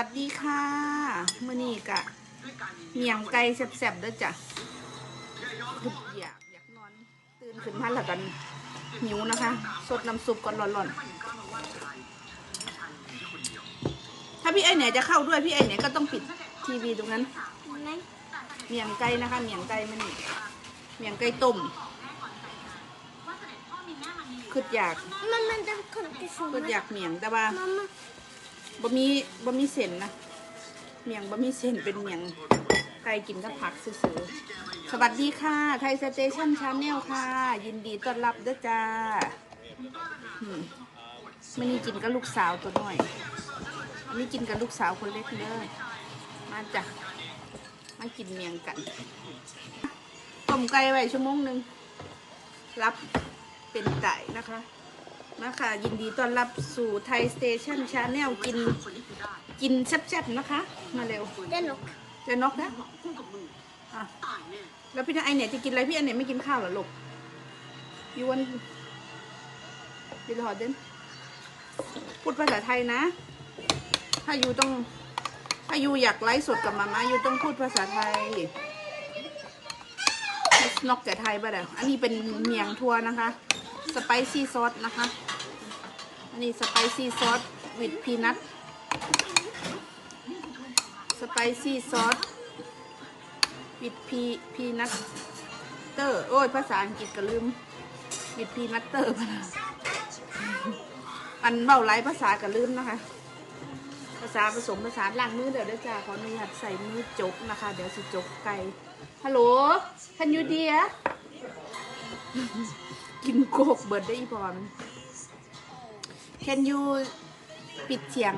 สวัสดีค่ะมื่อนี้กะเมียงไก่แซ่บๆเด้อจ้ะคืออยากอยากนอนตื่นขึ้นมาแล้วกันหิวนะคะสดน้ำซุปก่อนร้อนๆถ้าพี่ไอเนี่ยจะเข้าด้วยพี่ไอเนี่ยก็ต้องปิดทีวีตรงนั้นไหมเมียงไก่นะคะเมียงไก่มันนี่เมียงไก่ต้มคืออยากมันมันจะคนกระสุนคืออยากเมียงแต่ว่ามามา บะมีบะมีเส้นนะเมียงบะมีเส้นเป็นเมียงไก่กินกับผักซื่อๆสวัสดีค่ะ ไทยสเตชันชาแนลค่ะ ยินดีต้อนรับด้อจ้าอืมมันนี่กินกับลูกสาวตัวน้อยอันนี้กินกับลูกสาวคนเล็กเด้อมาจ้ะมากินเมียงกันต้มไก่ไว้ชั่วโมงหนึ่งรับเป็นไก่นะคะ มาค่ะยินดีต้อนรับสู่ไทยสเตชันชาแนลกิน กินแซ่บๆนะคะ มาเร็วเด่นหรอกจะนกนะอะแล้วพี่นายไอเนี่ยจะกินอะไรพี่ไอเนี่ยไม่กินข้าวเหรอลูกยูวันดิลฮอดเดนพูดภาษาไทยนะ ถ้ายูต้องถ้ายูอยากไลฟ์สดกับมาม่ายูต้องพูดภาษาไทยนอกจากไทยไปแล้วอันนี้เป็นเมียงทัวนะคะ สไปซี่ซอสนะคะอั นนี้สไปซี่ซอสวิดพีนัทสไปซี่ซอสวิดพีพีนัทเตอร์ โอ้ย ภาษาอังกฤษก็ลืมวิดพีนัทเตอร์อันเบาไร้ภาษาก็ลืมนะคะ ภาษาผสมภาษาล้างมือเดี๋ยวเด้จ้าขออนุญาตใส่มือจกนะคะ เดี๋ยวสิจกไก่ฮัลโหล can you dear กินโกกเบิดได้อีพอมัน can you ปิดเสียง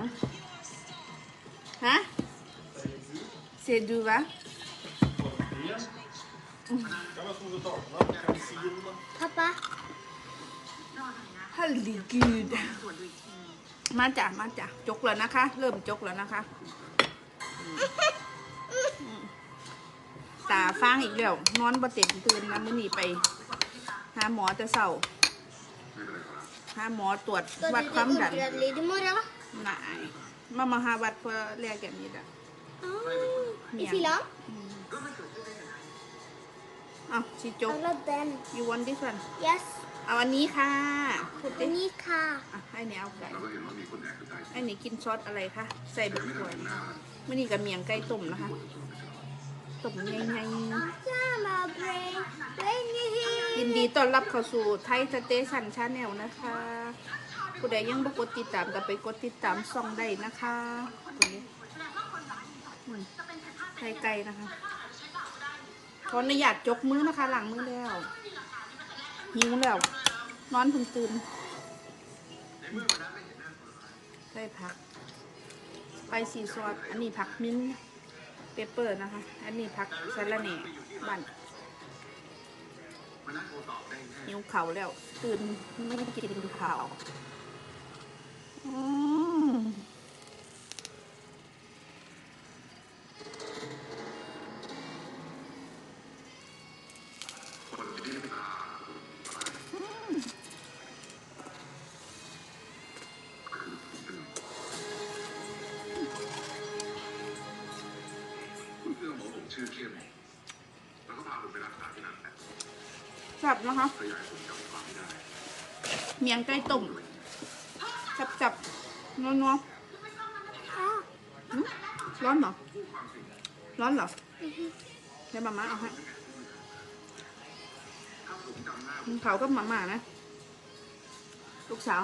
ฮะเซดูวะพ่อปะฮัลโหลกูดมาจ้ะมาจ้ะจกแล้วนะคะ เริ่มจกแล้วนะคะอืมตาฟางอีกแล้วนอนบ่เต็มตื่นนะมื้อนี้ไป หาหมอแต่เช้าหาหมอตรวจตัววัดความดันเดือดเลยดิมอระนายมามาหาวัดเพื่อแลกอย่างนี้ละอ๋ออีสิล้ออ้าวชิจกเอาละเดน you want this one yes เอาอันนี้ค่ะพูดอัดินนี้ค่ะอะให้เนี่ยเอาไก่ไอ้นี่กินซอสอะไรคะใส่บุกถั่วไม่นี่กับเมียงไก่ต้มนะคะต้มใหญ่จ้ามาเบร ยินดีต้อนรับเข้าสู่ไทยสเตชันชาแนลนะคะ ผู้ใดยังบ่กดติดตามก็ไปกดติดตามช่องได้นะคะตรงนี้ไข่ไก่นะคะขออนุญาตจกมือนะคะ หลังมือแล้วหิวแล้ว นอนเพิ่งตื่นได้ผักไปซีซอสอันนี้ผักมิ้นเปปเปอร์นะคะ อันนี้ผักสะระแหน่บ้าน หิวเข่าแล้วตื่นไม่ได้กินข่าว อืม นะคะขยายผลจำความไม่ได้เมียงไก่ต้มจับจับนัวนัวอ๋อๆหึร้อนเหรอ ร้อนเหรอเดี๋ยวมาม่าเอาให้มึงเขาก็มาม่านะ ลูกสาว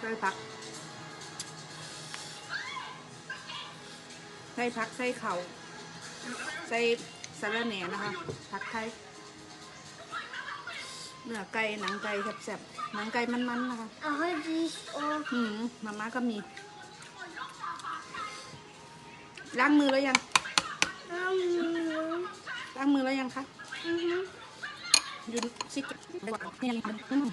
ได้พักใส่พักใส่เขาใส่ สาระแหน่นะคะผักไทยเนื้อไก่หนังไก่แซ่บๆหนังไก่มันๆนะคะเอาให้ดีโอ้อืมมาม่าก็มี ล้างมือแล้วยังอืมล้างมือแล้วยังคะอือฮึอยูซิกเนี่ยอืม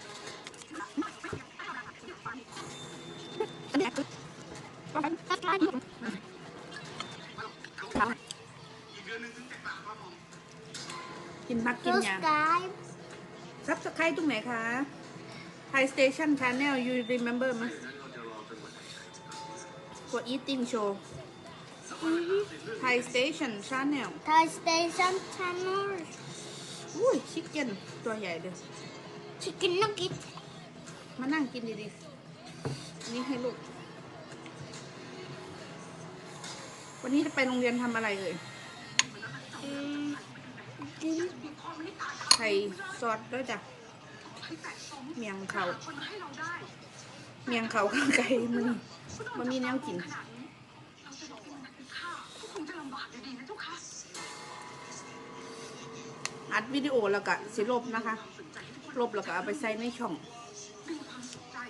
กินพักกินยา subscribe ซับสไครต์ตรงไหนคะ Thai Station Channel you remember ไหมงั้นเราจะรอจนกว่าจะกด eating show Thai Station Channel Thai Station Channel อุ้ยชิคเก้นตัวใหญ่เลย Chicken Nugget มานั่งกินดีๆอันนี่ให้ลูก วันนี้จะไปโรงเรียนทำอะไรเอ่ย อืมกินใส่ซอสด้วยจ้ะ เมียงเขาเมียงเขาข้างไก่มันมันมีแนวกินอัดวิดีโอแล้วก็สิลบนะคะ ลบแล้วก็เอาไปใส่ในช่อง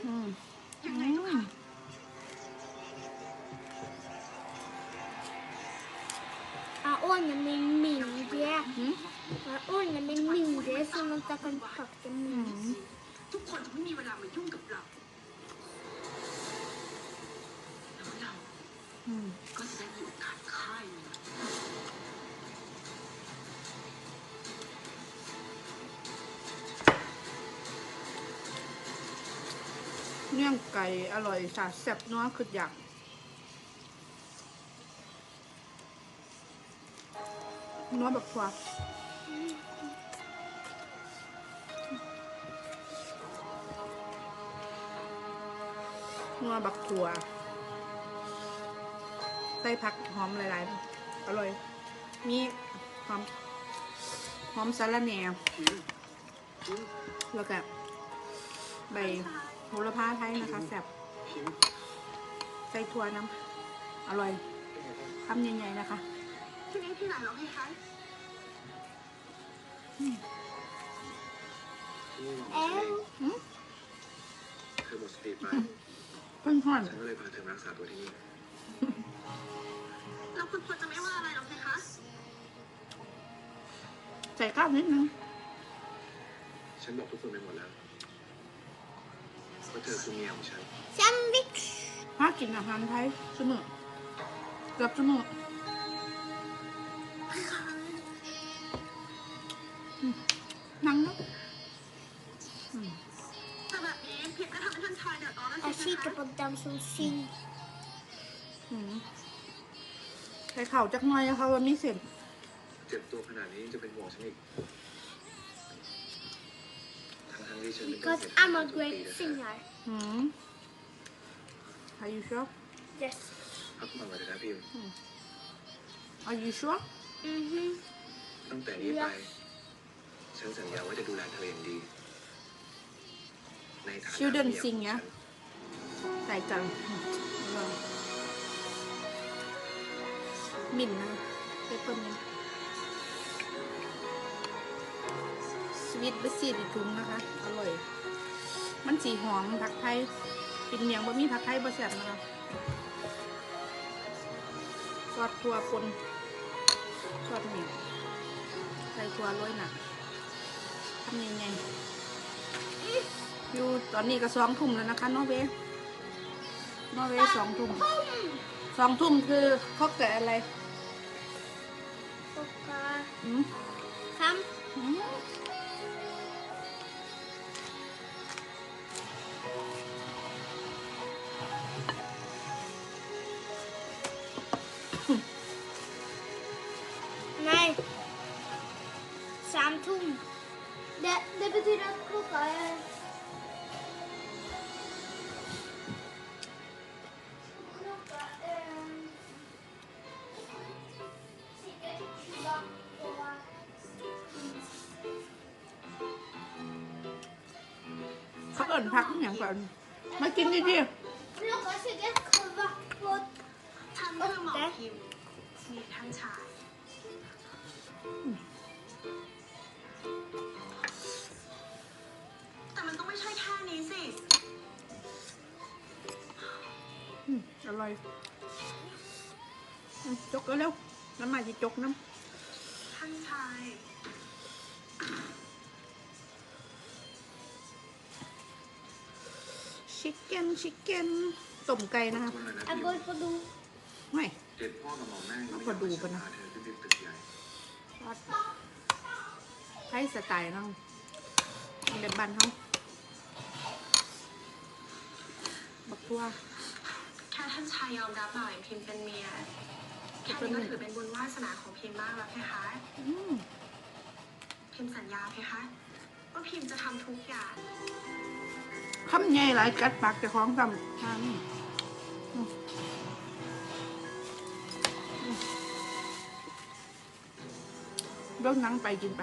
อืมอืมอาอ้วนยังไม่มินเดียอืม อาอ้วนยังไม่มินเดียซึ่งมันจะกันผักจะมิอืนมทุกคนจะไม่มีเวลามายุ่งกับเราแล้วเราก็จะได้มีโอกาสค่ายเนื่องไก่อร่อยสาแซ่บนัวคืออยากนัวแบบทัว นัวบักถั่วใส่ผักหอมหลายๆ อร่อย มีหอมหอมสาระแหน่แล้วก็ใบโหระพาไทยนะคะแซ่บใส่ถั่วน้ำอร่อยคำใหญ่ๆนะคะที่นี่ที่ไหนเหรอพี่คะเอ๊ะ อืมเธอหมดสติไปเพิ่งห่อนฉันก็เลยพาเธอมารักษาตัวที่นี่แล้วคุณควรจะไม่ว่าอะไรหรอกพี่คะ ใส่ข้าวนิดนึงฉันบอกทุกคนไปหมดแล้วว่าเธอคือเมียของฉันแซนด์วิชพากินอาหารไทยเสมอเกือบเสมออืมนั่งเนาะำให้ท่านชายเดือดร้อนแล้วอาสิชีพคะกับดำซูชิอืมใส่เข่าวจักหน่อยนะคะว่ามีเส้นเจ็บตัวขนาดนี้ยังจะเป็นห่วงฉันอีกทั้งๆที่ฉันเป็น because I'm a great singer อืม Are you sure yes พักผ่อนก่อนเถอะนะพิม Are you sure อือฮึตั้งแต่นี้ไป ฉันสัญญาว่าจะดูแลเธออย่างดี ในฐานะ Children เมี ยของ sing ฉั yeah ใส่จังอืมหมิ่นนะเปปเปอร์มินสวิตเบสซี่ดิทุงนะคะ อร่อย มันสีหอมผักไทยกินเมียงบะมีผักไทยบะแซ่บนะคะซอสทัวปนซอสเมียงใส่ทัวโรยหนักทำยังไงอยู่ตอนนี้ก็สองทุ่มแล้วนะคะนอร์เวย์ นอร์เวย์สองทุ่มสองทุ่มคือพบแต่อะไรโอเคอืมคอืม เขาเอิ่นพักอหย่างก่อนมากินดิดิ Klockan är cirka kvart på ท่านคือหมอพิมพ์มีท่านชายแต่มันต้องไม่ใช่แค่นี้สิอืมอร่อยอืมจกเร็วๆน้ำมันจะจกน้ท่านชาย ก้นชิคเก้นต้มไก่นะคะว่านะ Jag พิม går på do ไม่เด็ดพ่อกับหมอแม่ยังไม่พอดูปะนะเธอขึ้นไปตึกใหญ่ซอสไทยสไตล์เนาะแบบบ้านเขาบักทั่วแกถ้าท่านชายยอมรับบ่าวอย่างพิมพ์เป็นเมียแค่นี้ก็ถือเป็นบุญวาสนาของพิมพ์มากแล้วเพคะอืมพิมพ์สัญญาเพคะว่าพิมพ์จะทำทุกอย่าง คำใหญ่หลายกัดปากแต่ของทำทางนี้อืมอืมเรื่องหนังไปกินไป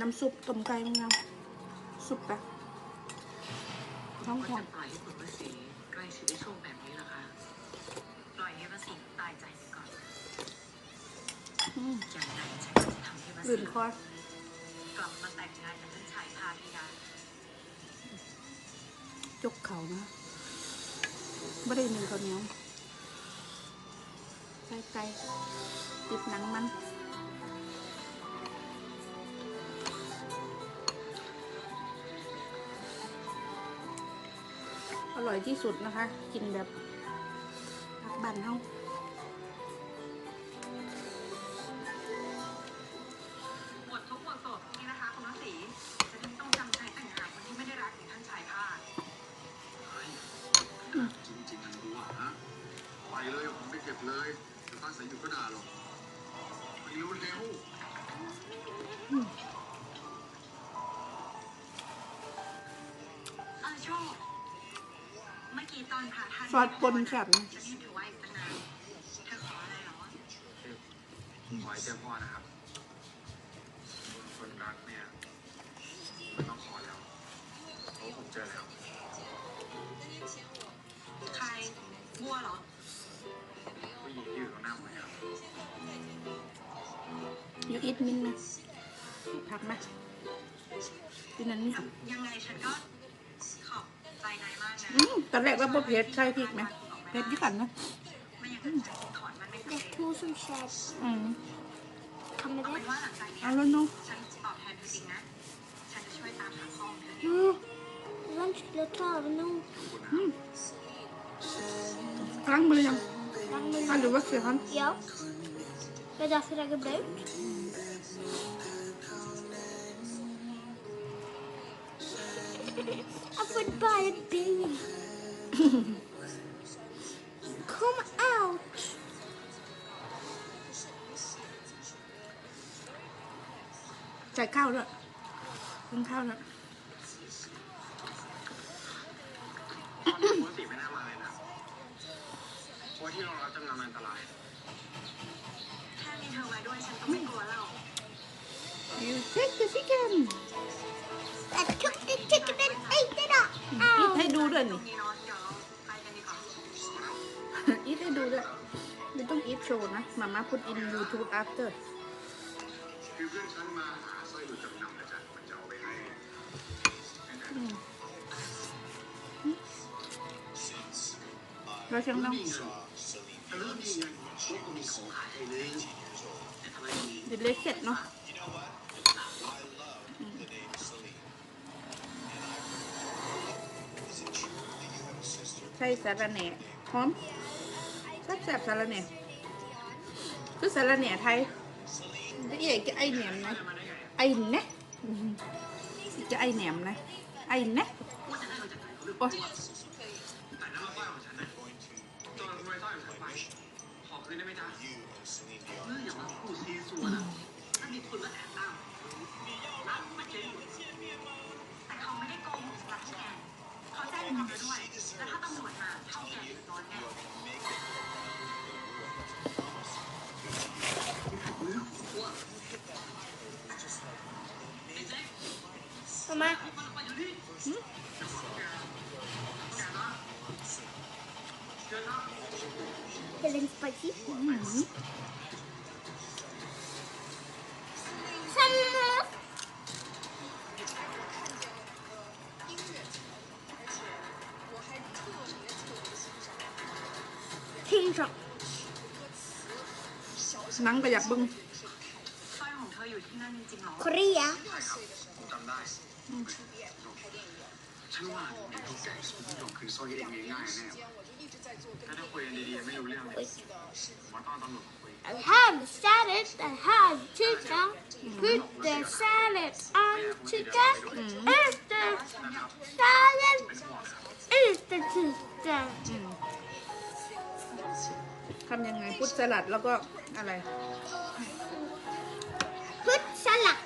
นนี้ก็จะเป็นน้ำซุปต้มไก่มั้งนะซุปปะท้องหอจะมปล่อยให้คุณวสีใกล้ชิดในช่วงแบบนี้เหรอคะปล่อยให้วสีตายใจไปก่อนอืมอย่างไรฉันจะทำให้วสีลื่นคอกลับมาแต่งงานกับท่านชายพาพิยายกเขานะไม่ได้หนึ่งข้าวเหนียวใส่ไก่ติดหนังมัน อร่อยที่สุดนะคะ กินแบบพักบันเฮา อนพาท่านซอสปนแซ่บนะฉันเห็นเธอไหว้อยู่ตั้งนานเธอขออะไรเหรอขอให้เจ้าพ่อนะครับ คนรักเนี่ยไม่ต้องขอแล้วเพราะว่าผมเจอแล้ว ใครบัวเหรอผู้หญิงที่อยู่ตรงหน้าผมครับยูอิทมินนะพักไหมกินนั้นนี่ยังไงฉันก็ อืมตอนแรกว่าพวกเพชรใช่พริกไหมเพชรด้วยกันนะไม่อย่างนั้นฉันคงถอนมันไม่สำเด็เร็กจทูสุนแชร์อืมทำไม่เอาได้เป็นว่าหลังจากเนี้ยเอาแล้วเนาะฉันตอบแทนเธอจริงนะฉันจะช่วยตามหาพ่อของเธออืมร้านชุดละทอดมันนุ่มล้างมือยังล้างมืออะหรือว่าเสียคัน Ja. Det er derfor jeg er blaut. Jeg får bare bil. Come out. Chạy cao rồi. Lên cao rồi. ไม่ต้องอีทโชว์นะมาม่าพูด in YouTube after คือเพื่อนฉันมาหาสร้อยหลุดจำนำนะจ๊ะมันจะเอาไปให้อืมเราเชียงน้องมีเงินแต่เริ่มมีเงินพวกกูมีของขายให้เลยแต่ทำไมมีดิเลสเสร็จเนาะอืมใช่สาระแหน่หอมแซ่บแซ่บๆสาระแหน่ คือสาระแหน่ไทยไอ้เอ๋จะไอแหนมนะไอเนะจะไอแหนมนะไอเนะโอ้ Är den spicy? อืม Samma. Tinsa. หนังก็อยากเบึงสร้อยของเธออยู่ที่นั่นจริงเหรอ Korea. จำได้ฉันว่าไอ้พวกแก๊งคุณไม่ยอมคืนสร้อยเองง่ายๆแน่ ถ้าได้คุยกันดีๆไม่รู้เรื่องเลยหมอต้อนตำรวจมาคุย I have salad. I have chicken. Put the salad on chicken. Eat the salad. Eat the chicken. ทำยังไงพุทสลัดแล้วก็อะไร Put salad.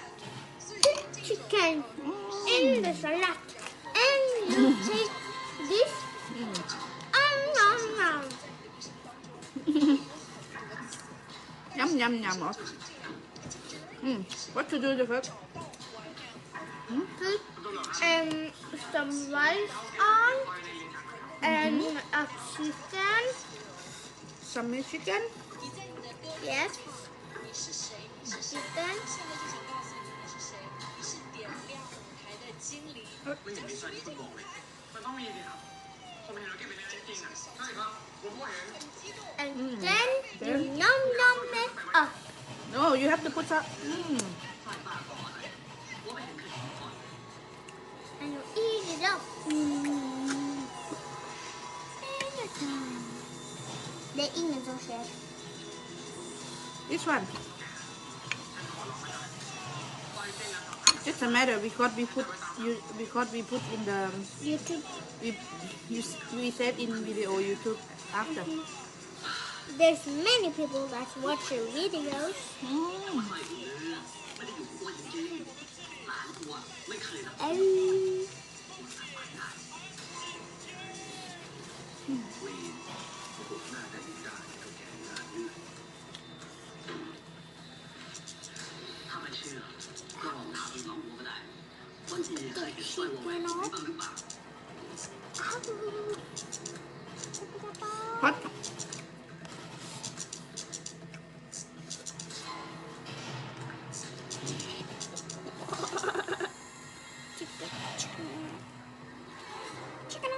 Put chicken in the salad. 냠냠냠냠. Mm, what to do with it? Mm? And some rice on, and mm -hmm. a chicken. Some chicken? Yes. Chicken. Oh. And Mm. then you nom nom it up. no you have to put some อืม And you eat it up. Mm. They eat so sad. this one just a matter because we put you because we put in the YouTube. we you, we said in video YouTube after There's many people that watch your videos. Hmm. อืม แหวนนี้บ้างหรือเปล่า hot chicken, chicken, chicken.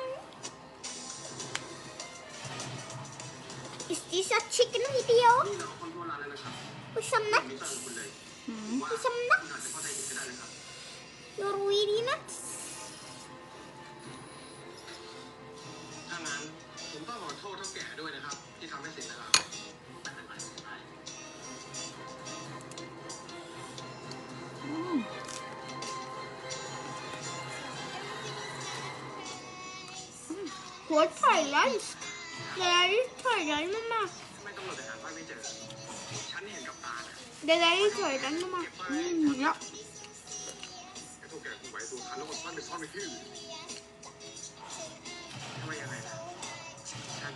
Is this a chicken video นี่เราคนทั่วร้านแล้วนะครับ with some มี แก่ด้วยนะครับ ที่ทำให้เสียเวลาไม่เป็นไรไม่เป็นไรอืมหัวไข่ไลฟ์แล้วไข่ไลฟ์มาทำไมตำรวจไปหาสร้อยไม่เจอฉันเห็นกับตานะเดี๋ยวไลฟ์ไข่ไลฟ์มาเก็บสร้อยอืมเยอะไอ้พวกแกคงไหวตัวทันแล้วมันซ่อนไปซ่อนไปที่อื่น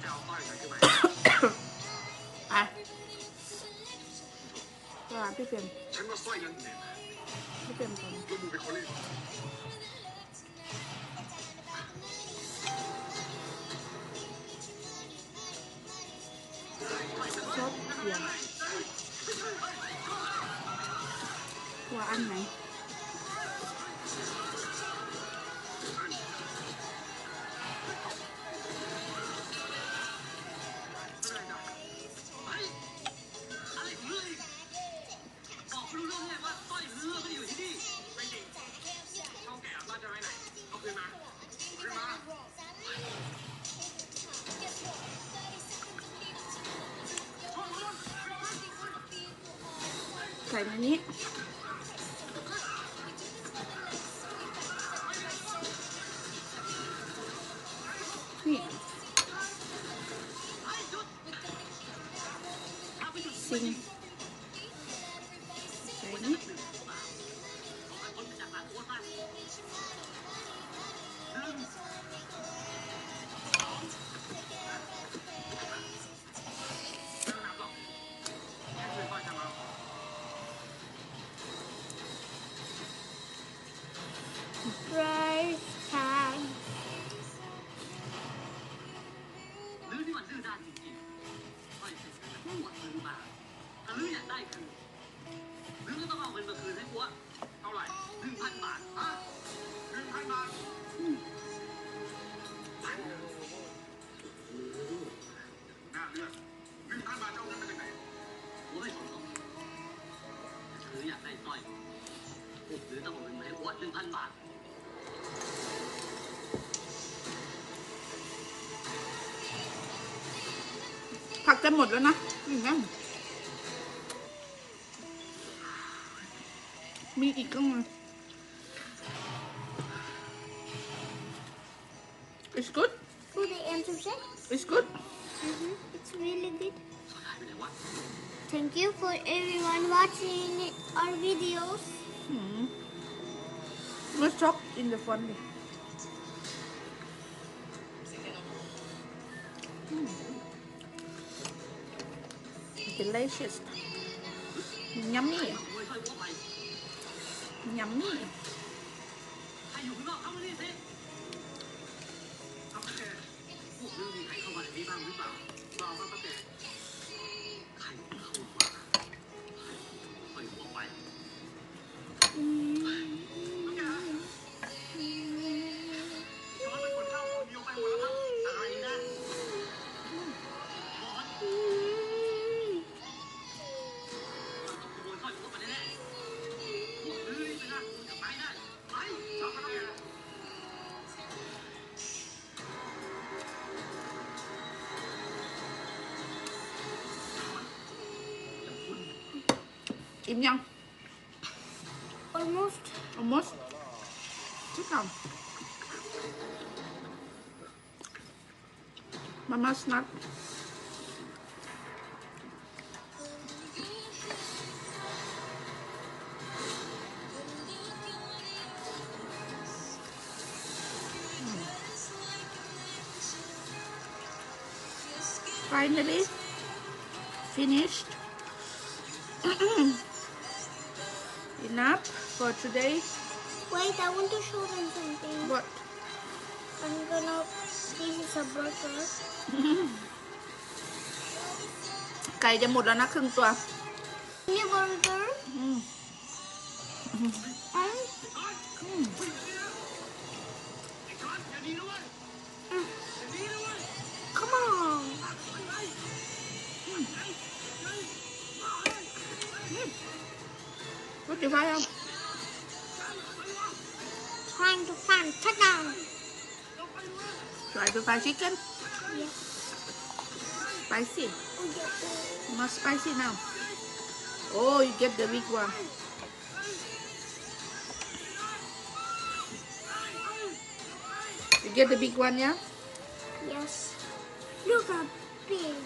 จะเอาสร้อยฉันขึ้นมาไปว่าพี่เพียมฉันว่าสร้อยนั้นเนี่ยพี่เพียมก่อน แล้วมึงเป็นคนเล่น carne 1,000 It's good. For the M26 It's good. -hmm. It's really good. Thank you for everyone watching our videos. Let's talk in the front. Hmm. Delicious. Yummy. Yummy. Im ยัง almost almost Zucker. Mama Snack. Finally finished. enough for today Wait, I want to show them something. what I'm gonna. This is a burger. ไก่จะหมดแล้วนะครึ่งตัว New burger. อืม And What you buy? Trying to find chicken. Try to buy chicken. Yes. Spicy. Yeah. Not spicy now. Oh, you get the big one. You get the big one, yeah? Yes. Look how big.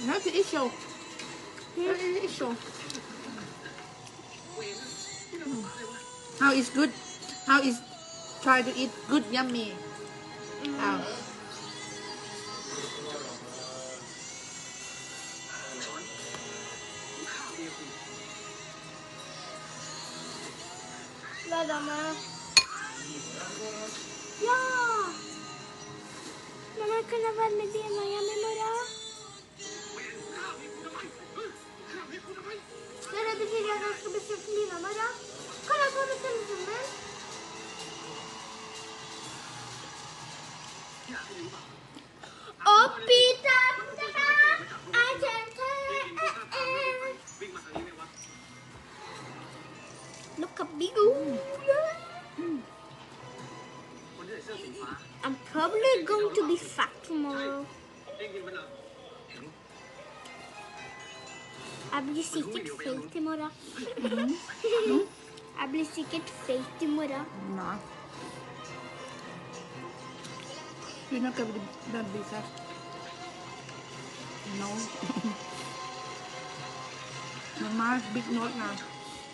You have to eat Sure. How is good? How is try to eat good yummy? How? Mama. Ja! Mamma kunde vara med det, men jag memorerar. camera. Con la torre sensibile. Ho pitato. Look at big I'm probably going to be fat tomorrow. Jeg blir sikkert feit i morgen. Mm. Jeg blir sikkert feit i morgen. Nei. You're not going to be fat. No. Mama is big note now.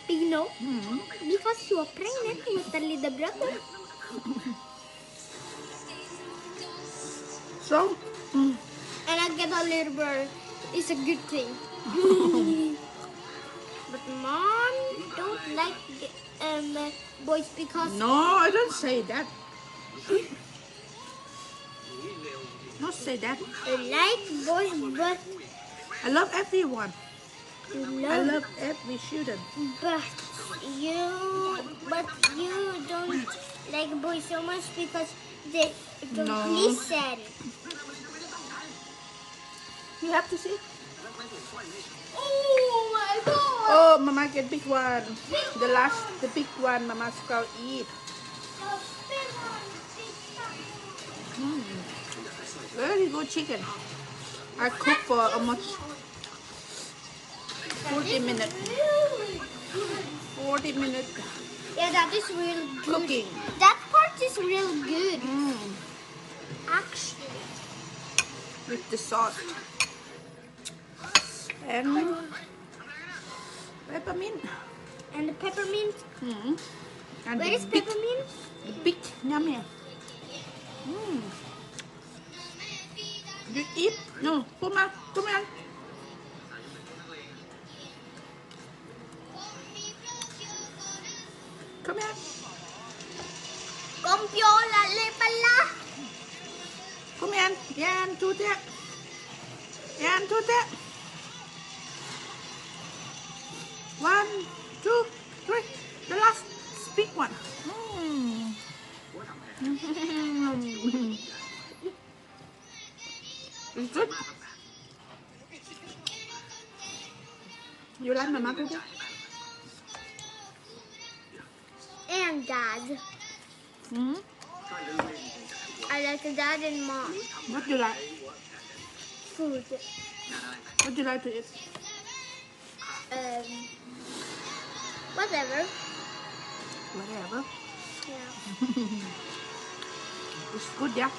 Big note? Mm -hmm. Because you are pregnant with a little brother. so? Mm. And I get a little brother. It's. but mom don't like um, boys because no, I don't say that. Not say that. I like boys, but I love everyone. you I love, love every student. but you, but you don't like boys so much because they don't No. listen. You have to see. Oh my god! Oh, Mama get big one. The last, the big one, Mama's gonna eat. Mm. Very good chicken. I cook for almost 40 minutes. 40 minutes Yeah, that is real good. cooking. That part is real good, Mm. actually. With the sauce. And peppermint. And the peppermint. Mm. And Where the is big, peppermint? the big yummy. Mm. You eat? No, come on, come on. Come here. Là le palla. Come here. Yan, two tap. Yan, two tap. One, two, three. The last big one. Mm. It's good. You like mama cooking? And dad. Mm. I like the dad and mom. What do you like? Food. What do you like to eat? Um, whatever. Whatever. Yeah. It's good, yeah.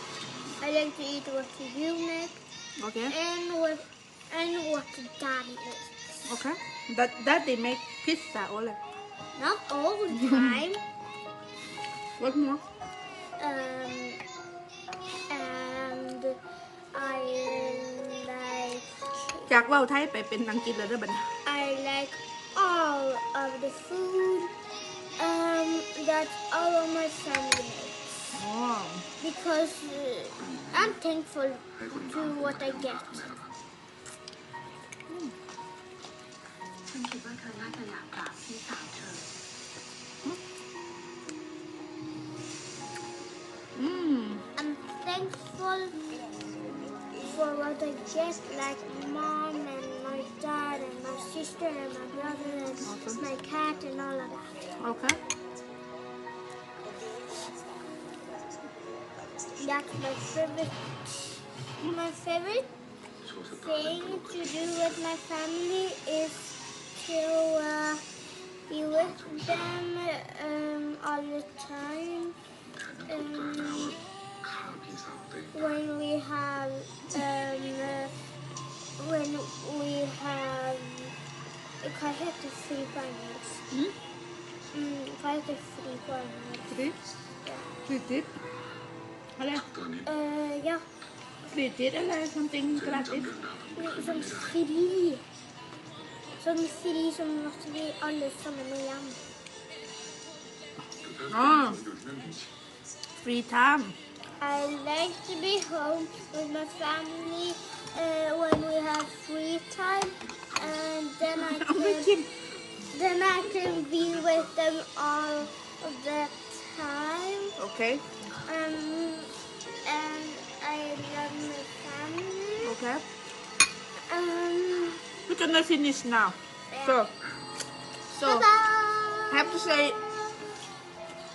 I like to eat what you make Okay. and what and what dad makes. Okay. That that they make pizza only. Not all the time. What more? um, and I like จากเว่าไทยไปเป็นอังกฤษเลยเด้อบัดนี้ I like all of the food um, that all of my family makes อ๋อ because uh, I'm thankful to what I get. ฉันคิดว่าเธอน่าจะอยากกราบพี่สาวเธอ อืม I'm thankful for what I get, like mom and my dad and my sister and my brother and awesome. my cat and all of that. Okay. That's my favorite, my favorite thing to do with my family is to uh, be with them um, all the time. Um, when we have um, uh, when we have Hva heter hmm? mm, fri på engelsk? Mm? Mm, hva heter fri på engelsk? Fri? Ja. Fritid? Eller? Uh, ja. Fritid eller noe gratis? Mm, sånn fri. Sånn fri som at vi alle sammen må hjem. Ah. Free time. I like to be home with my family uh, when we have free time, and then I can then I can be with them all the time. Okay. Um, and I love my family. Okay. Um. We can finish now. Yeah. So, so have to say,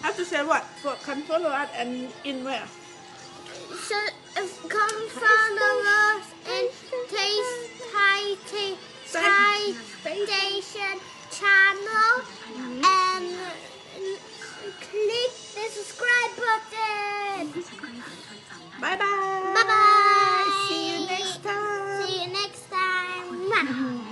have to say what for? Can follow us and in where? So, uh, come follow us in Taste Taste Station channel and click the subscribe button. Bye bye. Bye bye. See you next time. See you next time.